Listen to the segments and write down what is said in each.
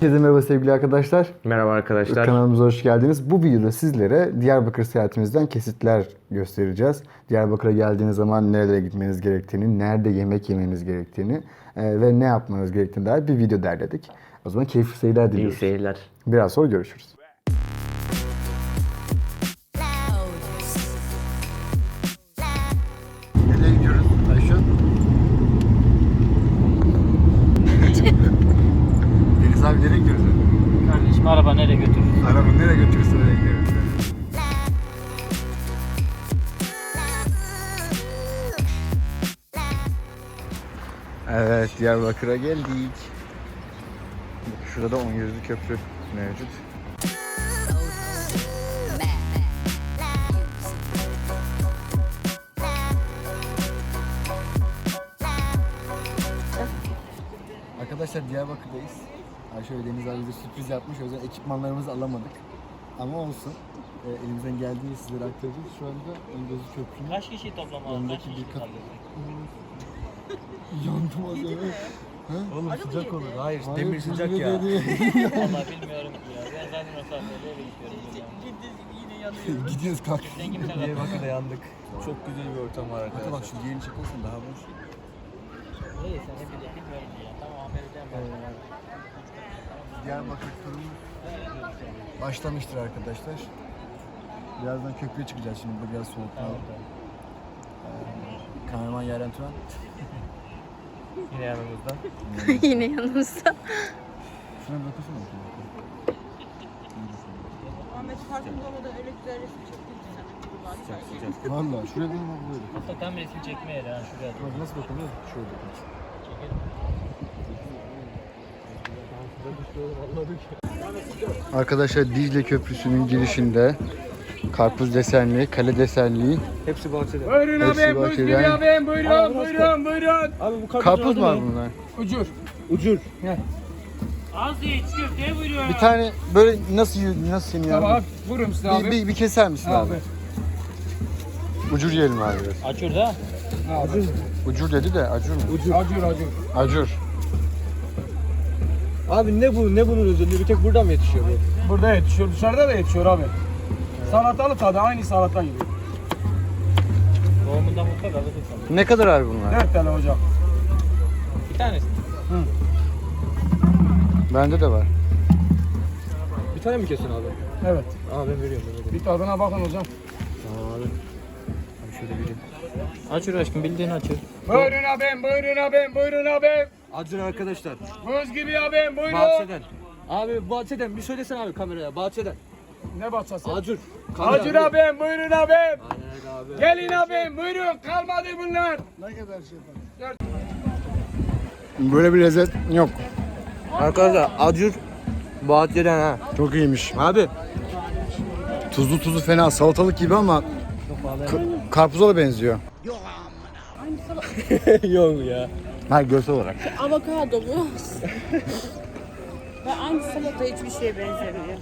Herkese merhaba sevgili arkadaşlar. Merhaba arkadaşlar. Kanalımıza hoş geldiniz. Bu videoda sizlere Diyarbakır seyahatimizden kesitler göstereceğiz. Diyarbakır'a geldiğiniz zaman nerelere gitmeniz gerektiğini, nerede yemek yemeniz gerektiğini e, ve ne yapmanız gerektiğine dair bir video derledik. O zaman keyifli seyirler İyi diliyoruz. seyirler. Biraz sonra görüşürüz. Diyarbakır'a geldik. Şurada da 10 yüzlü köprü mevcut. Arkadaşlar Diyarbakır'dayız. Ayşe ve Deniz abi bize sürpriz yapmış. O yüzden ekipmanlarımızı alamadık. Ama olsun. Ee, elimizden geldiği sizlere aktaracağız. Şu anda Öngözü Köprü'nün Kaç kişi toplama? Kaç yanındaki kişi bir kat... kaldı? Yandım az önce. Oğlum sıcak olur. Hayır, Hayır, demir sıcak ya. dedi. Valla bilmiyorum ki ya. Ben zaten o sahneyle bekliyorum. Yine yanıyorum. Gidiyoruz kalk. Sen kimse kaldı. Diyarbakır'da yandık. Çok güzel bir ortam var Hatta bak arkadaşlar. şu diğerini çekersen daha boş. Neyse ne bileyim bilmiyorum ya. Tamam Amerika'dan başlayalım. Diyarbakır turumuz başlamıştır arkadaşlar. Birazdan köprüye çıkacağız şimdi. Burada biraz soğuk hava. Ee, kameraman Yaren Turan. Yine yanımızda. Yine yanımızda. Şuna bakasana. Ahmet farkında olmadan öyle güzel resim çektin ki. Sıcak sıcak. Valla şuraya bak böyle. Hatta tam resim çekme yeri ha şuraya. Bak nasıl bakalım? Şöyle bakalım. Arkadaşlar Dicle Köprüsü'nün girişinde karpuz desenli, kale desenli, Hepsi bahçede. Buyurun hepsi abi, buyurun bahçeden. abi, buyurun, buyurun, buyurun. Abi bu karpuz, Karpuz mu var bunlar? Ucur. Ucur. Az değil çiğ köfteye buyuruyor. Bir tane böyle nasıl yiyor- nasıl yeniyor? Tamam, abi? buyurun size Bir, abi. bir, bir keser misin abi? Abi. Ucur yiyelim abi biraz. Açır da. Abi. Ucur dedi de acur mu? Acur, acur. Acur. Abi ne bu ne bunun özelliği? Bir tek burada mı yetişiyor bu? Burada yetişiyor, dışarıda da yetişiyor abi. Salatalı tadı, aynı salata gibi. Doğumundan mutlaka alırsın sen. Ne kadar abi bunlar? 4 tane hocam. Bir tanesi. Bende de var. Bir tane mi kesin abi? Evet. Aa ben veriyorum ben veriyorum. Bir tadına bakın hocam. Tamam abi. Abi şöyle vereyim. Açır aşkım bildiğin açır. Buyurun abim, buyurun abim, buyurun abim. Acur arkadaşlar. Buz gibi abim, buyurun. Bahçeden. Abi bahçeden bir söylesene abi kameraya. Bahçeden. Ne bahçesi? Acur. Acur abim, buyurun abim. Aynen abi. Gelin abim, buyurun. Kalmadı bunlar. Böyle bir lezzet yok. Arkadaşlar acur bahçeden ha. Çok iyiymiş. Abi. Tuzlu tuzu fena salatalık gibi ama ka- karpuza da benziyor. Yok ya. Ha görsel olarak. Avokado bu. Ve aynı salata hiçbir şeye benzemiyor.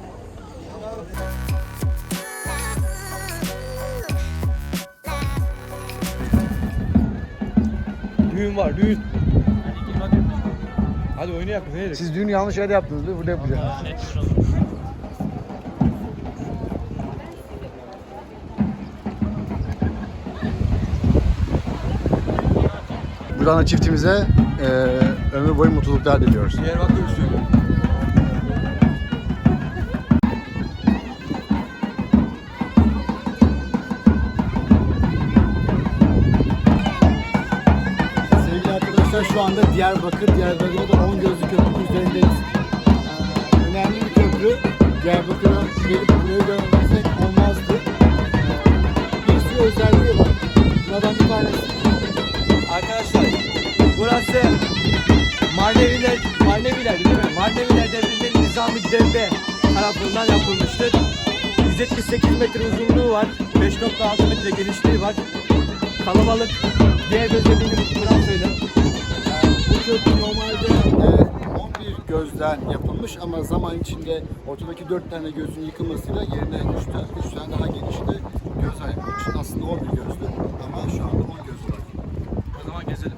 Düğün var düğün. Hadi oynayak ne yedik? Siz dün yanlış yerde yaptınız değil mi? Burada yapacağız. Buradan da çiftimize eee ömür boyu mutluluklar diliyoruz. Diyarbakır usulü. Şu anda Diyarbakır, Diyarbakır'da da 10 gözlü köprünün üzerindeyiz. Ee, önemli bir köprü. Diyarbakır'a gelip burayı görmezsek olmazdı. Ee, bir sürü özelliği var. Bunlardan bir tanesi Arkadaşlar burası Marneviler, Marneviler değil mi? Marneviler devrinde Nizami Devbe tarafından yapılmıştır. 178 metre uzunluğu var, 5.6 metre genişliği var. Kalabalık, diğer özelliğini Fransa'yla. Bu gözü normalde e, 11 gözden yapılmış ama zaman içinde ortadaki 4 tane gözün yıkılmasıyla yerine 3 tane, 3 tane daha gelişti. Göz ayrılmış. Aslında 11 gözlü ama şu anda 10 göz var. O zaman gezelim.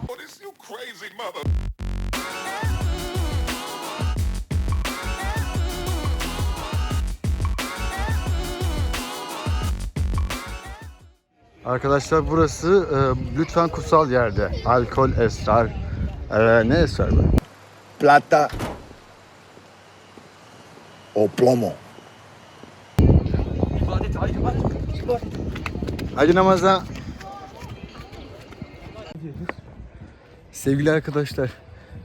Arkadaşlar burası e, lütfen kutsal yerde. Alkol, esrar, e, ne bu? plata o plomo. İbadet haydi bak. İbadet. Hadi namaza. Sevgili arkadaşlar,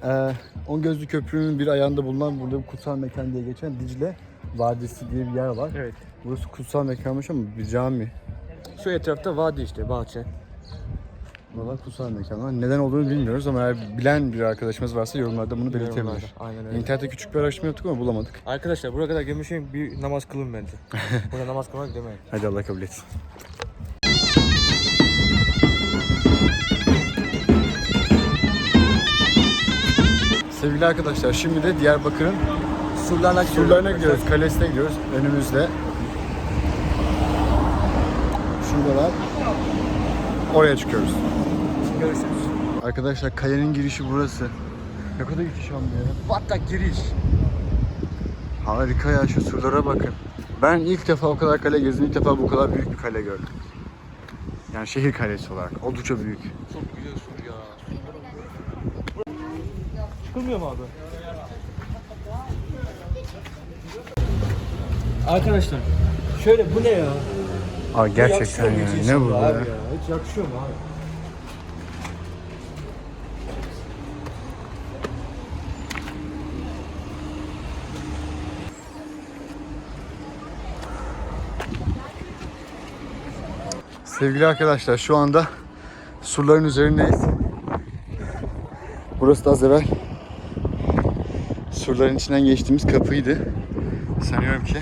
eee On Gözlü Köprü'nün bir ayağında bulunan burada bir kutsal mekan diye geçen Dicle Vadisi diye bir yer var. Evet. Burası kutsal mekanmış ama bir cami. Şu etrafta vadi işte bahçe. Valla kutsal mekan var. Neden olduğunu bilmiyoruz ama eğer bilen bir arkadaşımız varsa yorumlarda bunu belirtebilir. Aynen öyle. İnternette küçük bir araştırma yaptık ama bulamadık. Arkadaşlar buraya kadar gelmişim bir namaz kılın bence. Burada namaz kılmak demeyin. Hadi Allah kabul etsin. Sevgili arkadaşlar şimdi de Diyarbakır'ın Surlarına surlarına gidiyoruz. Kalesine gidiyoruz. Önümüzde. Şuradalar. Oraya çıkıyoruz. Görüşürüz. Arkadaşlar kalenin girişi burası. Ne kadar ihtişam bir yer. Hatta giriş. Harika ya şu surlara bakın. Ben ilk defa o kadar kale gezdim. İlk defa bu kadar büyük bir kale gördüm. Yani şehir kalesi olarak. Oldukça büyük. Çok güzel sur ya. Çıkılmıyor mu abi? Arkadaşlar şöyle bu ne ya? Aa gerçekten ya. Ne bu abi ya? Hiç yakışıyor mu abi? Sevgili arkadaşlar şu anda surların üzerindeyiz. Burası da az evvel surların içinden geçtiğimiz kapıydı. Sanıyorum ki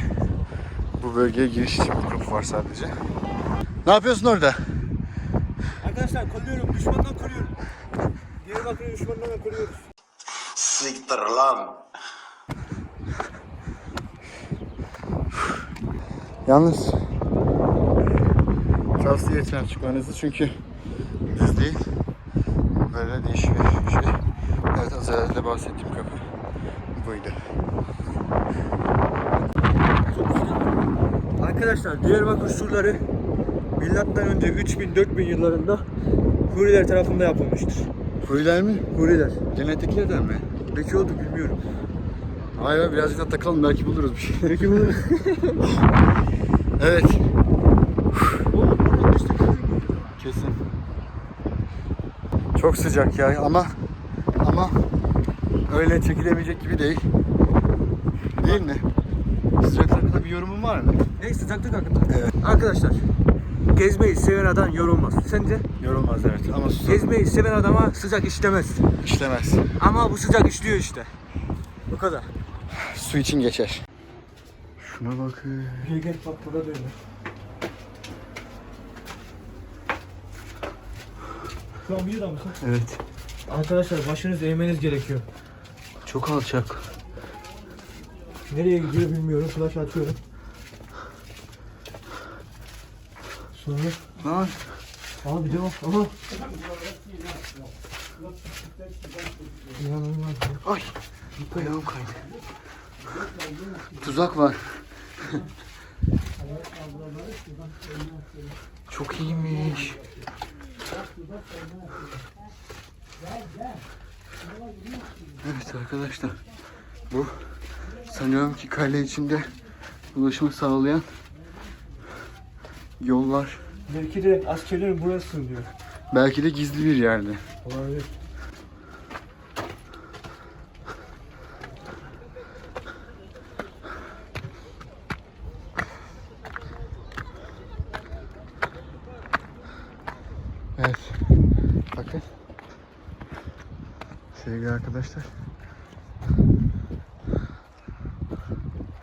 bu bölgeye giriş için bir kapı var sadece. Ne yapıyorsun orada? Arkadaşlar koruyorum, düşmandan koruyorum. Diyarbakır'ı düşmandan koruyoruz. Siktir lan. Yalnız tavsiye etmem çıkmanızı çünkü düz değil. Böyle değişik bir şey. Evet az evvel de bahsettiğim kapı buydu. Arkadaşlar Diyarbakır surları milattan önce 3000-4000 yıllarında Huriler tarafından yapılmıştır. Huriler mi? Huriler. Cennettekilerden mi? Peki oldu bilmiyorum. Be birazcık da takalım belki buluruz bir şey. Belki buluruz. evet. Kesin. Çok sıcak ya ama ama öyle çekilebilecek gibi değil. Değil mi? Sıcak hakkında bir yorumun var mı? Neyse sıcaklık hakkında. Evet. Arkadaşlar gezmeyi seven adam yorulmaz. Sence? Yorulmaz evet ama susam Gezmeyi seven adama sıcak işlemez. işlemez. Ama bu sıcak işliyor işte. Bu kadar. Su için geçer. Şuna bakın. Gel gel bak burada bir mısın? Evet. Arkadaşlar başınız eğmeniz gerekiyor. Çok alçak. Nereye gidiyor bilmiyorum. Flash açıyorum. Sonra Lan Abi devam. Aha. İnanılmaz. ya. Ay ayağım kaydı. Tuzak var. Çok iyiymiş. Evet arkadaşlar. Bu sanıyorum ki kale içinde ulaşımı sağlayan yollar. Belki de askerlerin buraya sığınıyor. Belki de gizli bir yerde. Olabilir. Evet. Bakın. Sevgili arkadaşlar.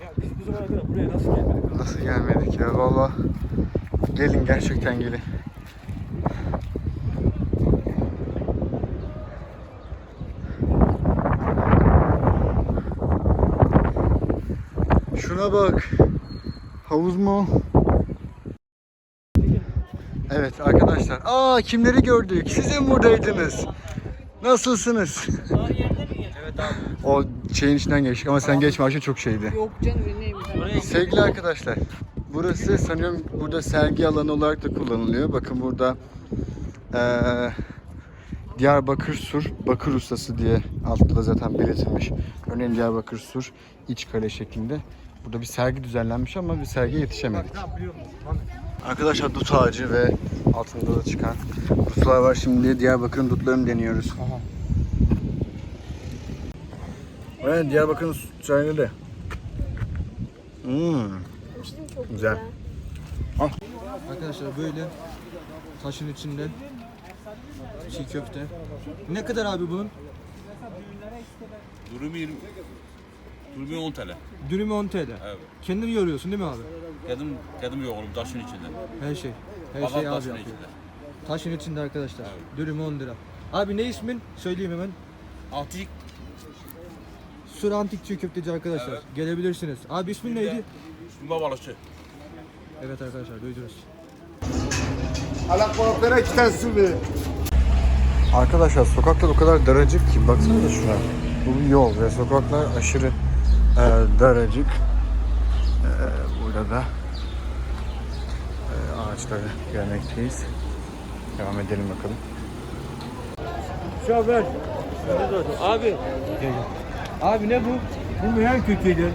Ya biz bu zamana kadar buraya nasıl gelmedik? Nasıl gelmedik ya valla. Gelin gerçekten gelin. Şuna bak. Havuz mu? Evet arkadaşlar. Aa kimleri gördük? Siz mi buradaydınız? Nasılsınız? O şeyin içinden geçtik ama sen geçme Ayşe çok şeydi. Yok canım neyim Sevgili arkadaşlar, Burası sanıyorum burada sergi alanı olarak da kullanılıyor. Bakın burada eee Diyarbakır Sur Bakır Ustası diye altta da zaten belirtilmiş. Örneğin Diyarbakır Sur iç kale şeklinde. Burada bir sergi düzenlenmiş ama bir sergiye yetişemedik. Arkadaşlar dut ağacı ve altında da çıkan dutlar var. Şimdi Diyarbakır'ın dutlarını deniyoruz. Evet Diyarbakır'ın çayını da. Hmm. Güzel. Arkadaşlar böyle taşın içinde çiğ köfte. Ne kadar abi bunun? Durumu 20 Durumu 10 TL. Dürümü 10 TL. Evet. Kendin yoruyorsun değil mi abi? Kedim kedim yok oğlum taşın içinde. Her şey. Her Babam şey abi taşın yapıyor. içinde. Taşın içinde arkadaşlar. Dürümü 10 lira. Abi ne ismin? Söyleyeyim hemen. Antik Sur Antik Çiğ Köfteci arkadaşlar. Evet. Gelebilirsiniz. Abi ismin neydi? Sumba balıkçı. Evet arkadaşlar duydunuz. Ala kulaklara iki tane su ver. Arkadaşlar sokaklar o kadar daracık ki baksanıza şuna. Bu bir yol ve sokaklar aşırı e, daracık. E, burada da e, ağaçları görmekteyiz. Devam edelim bakalım. Şoför. Abi. Abi ne bu? Bu en kötüdür.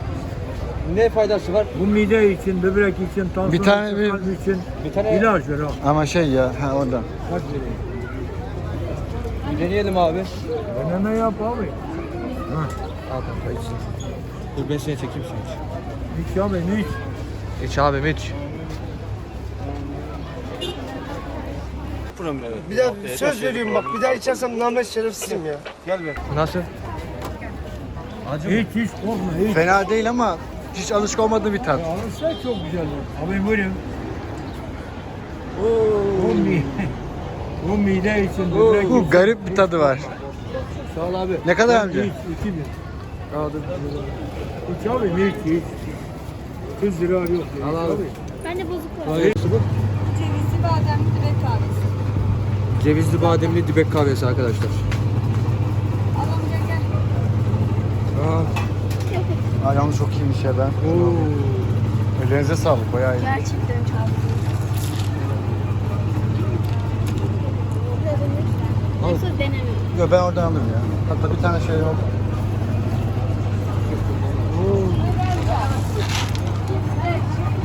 Ne faydası var? Bu mide için, böbrek için, tansiyon Bir tane bir- kalp için Bir tane ilaç ver ha. Ama şey ya ha oradan. Kaç vereyim? bir deneyelim abi. Deneme yap abi. Al kanka içsin. Dur ben seni çekeyim şimdi. Hiç abi hiç. İç abi iç. Bir daha söz veriyorum bak bir daha içersem namet şerefsizim ya. Nasıl? Hiç hiç korkma hiç. Fena değil ama hiç alışık olmadığı bir tat. Ya alırsa çok güzel olur. Abi buyurun. Bu mide, bu mide için, böbrek Bu için. garip bir tadı var. Sağ ol abi. Ne kadar amca? Hiç, iki bin. Hiç abi hiç hiç. 100 lira yok. ya, Al hiç abi. Ben de bozuk var. Hayır. Cevizli bademli dibek kahvesi. Cevizli bademli dibek kahvesi arkadaşlar. Al amca gel. Aa. Aa, yalnız çok iyiymiş ya ben. Oo. Ellerinize sağlık bayağı iyi. Gerçekten çok. Nasıl denemiyorum. Yok ben oradan alırım ya. Hatta bir tane şey yok.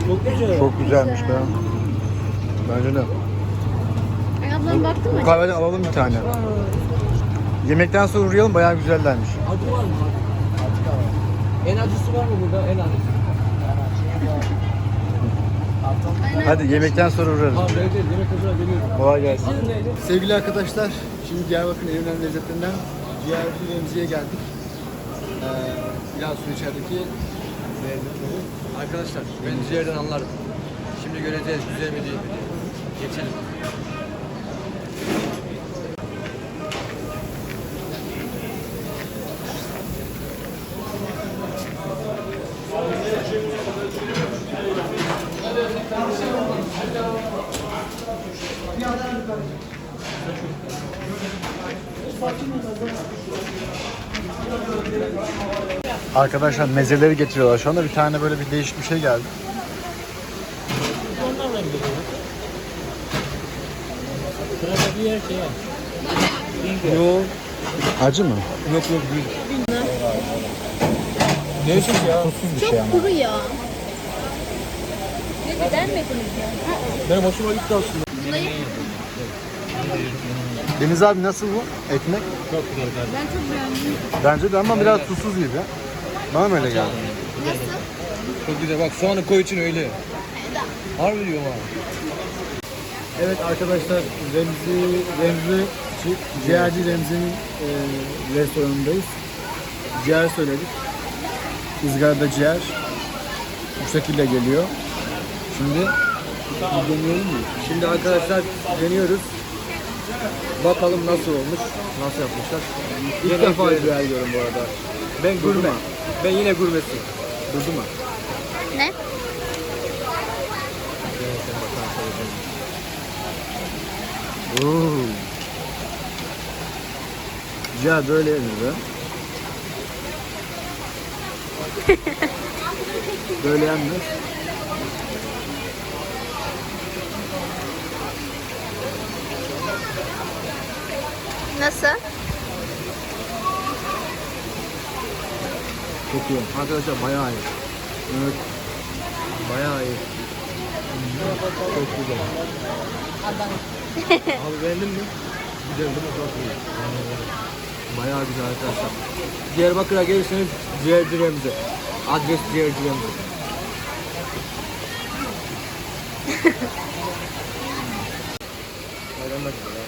Çok güzel. Çok güzelmiş be. Bence de. Ay ablam baktın mı? Bu kahveden alalım bir tane. Yemekten sonra uğrayalım bayağı güzellermiş. Acı var mı? En acısı var mı burada? En acısı. Hadi yemekten sonra uğrarız. Tamam evet yemek hazır geliyorum. Kolay gelsin. Sevgili arkadaşlar, şimdi Diyarbakır'ın en önemli lezzetlerinden diğer bir remziye geldik. Ee, biraz su içerideki lezzetleri. Arkadaşlar ben ciğerden anlarım. Şimdi göreceğiz güzel mi değil mi diye. Geçelim. Arkadaşlar mezeleri getiriyorlar şu anda. Bir tane böyle bir değişik bir şey geldi. Onlarla mı geliyor? Sırada bir yer şey. Yok Acı mı? yok yok değil. Değişik ya. Tuzsuz bir şey ama. Çok kuru ya. Ne beğenmediniz ya? Benim hoşuma gitti aslında. Deniz abi nasıl bu ekmek? Çok güzel kardeşim. Ben çok beğendim. Bence de ama biraz tuzsuz gibi. Bana mı öyle geldi? Nasıl? Çok güzel bak soğanı koy için öyle. Harbi diyorum abi. Evet arkadaşlar Remzi, Remzi Ciğerci Remzi'nin e, restoranındayız. Ciğer söyledik. Izgarada ciğer. Bu şekilde geliyor. Şimdi deneyelim mi? Şimdi arkadaşlar deniyoruz. Bakalım nasıl olmuş, nasıl yapmışlar. İlk defa ciğer yiyorum bu arada. Ben gurme. Ben yine gurbesi. Durdu mu? Ne? Oo. Ya böyle yanıyor. böyle yanmıyor. Nasıl? İyi. Arkadaşlar bayağı iyi. Evet. Bayağı iyi. Çok güzel. Abi beğendin mi? Güzel değil mi? Çok iyi. Bayağı güzel arkadaşlar. Diyarbakır'a gelirseniz ciğerciremize. Adres ciğerciremize. Bayram da güzel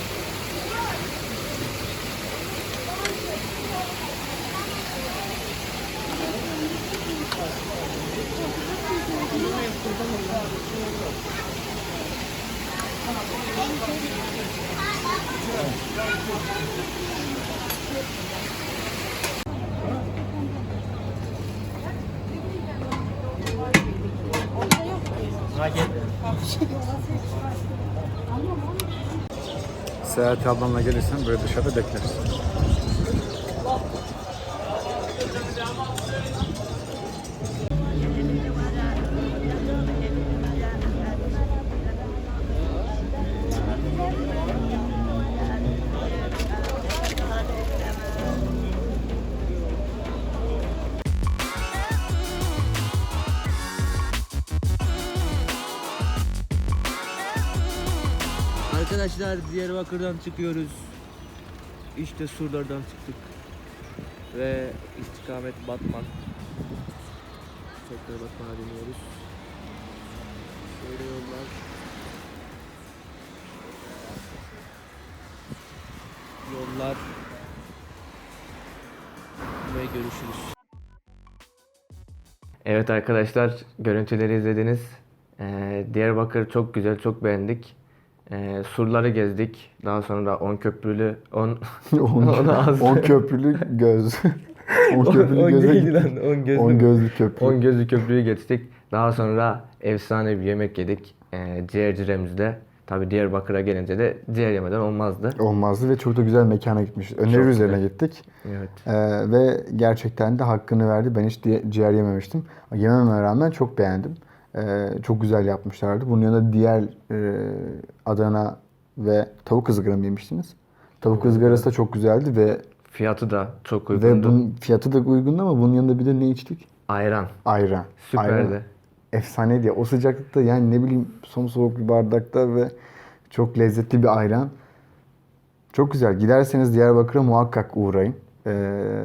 Seyahat ablamla gelirsen böyle dışarıda bekleriz. Arkadaşlar Diyarbakır'dan çıkıyoruz. İşte surlardan çıktık. Ve istikamet Batman. Tekrar Batman'a dönüyoruz. Böyle yollar. Yollar. Ve görüşürüz. Evet arkadaşlar görüntüleri izlediniz. Ee, Diyarbakır çok güzel, çok beğendik. Ee, surları gezdik. Daha sonra 10 köprülü 10 Onu az- 10 köprülü göz. 10 köprülü 10 göze değil gittik. lan 10 gözlü. 10 gözlü köprü. 10 gözlü köprüyü geçtik. Daha sonra efsane bir yemek yedik. Ee, ciğerciremizde. Tabi Diyarbakır'a gelince de ciğer yemeden olmazdı. Olmazdı ve çok da güzel mekana gitmişiz. Öneri Çok üzerine güzel. gittik. Evet. Ee, ve gerçekten de hakkını verdi. Ben hiç ciğer yememiştim. Yememe rağmen çok beğendim. Ee, çok güzel yapmışlardı. Bunun yanında diğer e, Adana ve tavuk ızgara mı yemiştiniz? Tavuk ızgarası da çok güzeldi ve Fiyatı da çok ve uygundu. bunun fiyatı da uygundu ama bunun yanında bir de ne içtik? Ayran. Ayran. Süperdi. Ayran efsaneydi. ya. O sıcaklıkta yani ne bileyim soğuk bir bardakta ve çok lezzetli bir ayran. Çok güzel. Giderseniz Diyarbakır'a muhakkak uğrayın. Ee,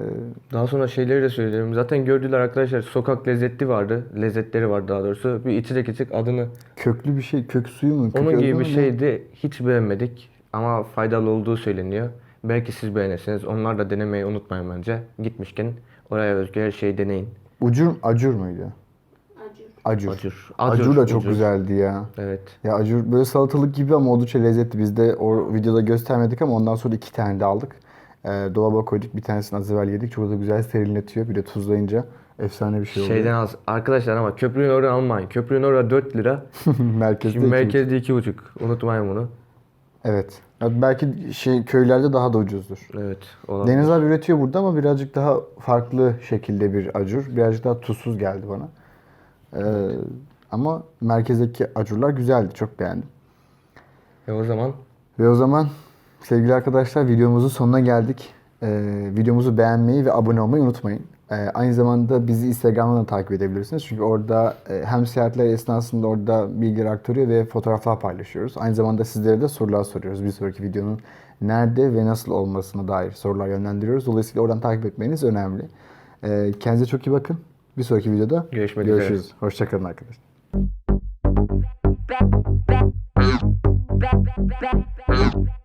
Daha sonra şeyleri de söyleyelim. Zaten gördüler arkadaşlar sokak lezzeti vardı. Lezzetleri var daha doğrusu. Bir içecek içecek adını köklü bir şey, kök suyu mu? Kök Onun gibi bir şeydi. Hiç beğenmedik ama faydalı olduğu söyleniyor. Belki siz beğenirsiniz. Onlar da denemeyi unutmayın bence. Gitmişken oraya özgü her şeyi deneyin. Ucur, acur muydu? Acur. Acur. Acur, da çok ucur. güzeldi ya. Evet. Ya acur böyle salatalık gibi ama oldukça lezzetli. Biz de o videoda göstermedik ama ondan sonra iki tane de aldık. Ee, dolaba koyduk. Bir tanesini az evvel yedik. Çok da güzel serinletiyor. Bir de tuzlayınca efsane bir şey oluyor. Şeyden az. Arkadaşlar ama köprünün oradan almayın. Köprünün orada 4 lira. Merkezde Şimdi iki merkezde 2,5. Unutmayın bunu. Evet. Ya belki şey köylerde daha da ucuzdur. Evet. Olabilir. Deniz abi üretiyor burada ama birazcık daha farklı şekilde bir acur. Birazcık daha tuzsuz geldi bana. Ee, ama merkezdeki acurlar güzeldi. Çok beğendim. E o zaman Ve o zaman sevgili arkadaşlar videomuzun sonuna geldik. Ee, videomuzu beğenmeyi ve abone olmayı unutmayın. Ee, aynı zamanda bizi Instagram'dan da takip edebilirsiniz. Çünkü orada e, hem seyahatler esnasında orada bilgiler aktarıyor ve fotoğraflar paylaşıyoruz. Aynı zamanda sizlere de sorular soruyoruz. Bir sonraki videonun nerede ve nasıl olmasına dair sorular yönlendiriyoruz. Dolayısıyla oradan takip etmeniz önemli. Ee, kendinize çok iyi bakın. Bir sonraki videoda Görüşmek üzere. görüşürüz. Hoşçakalın arkadaşlar. back, back, back, back, back.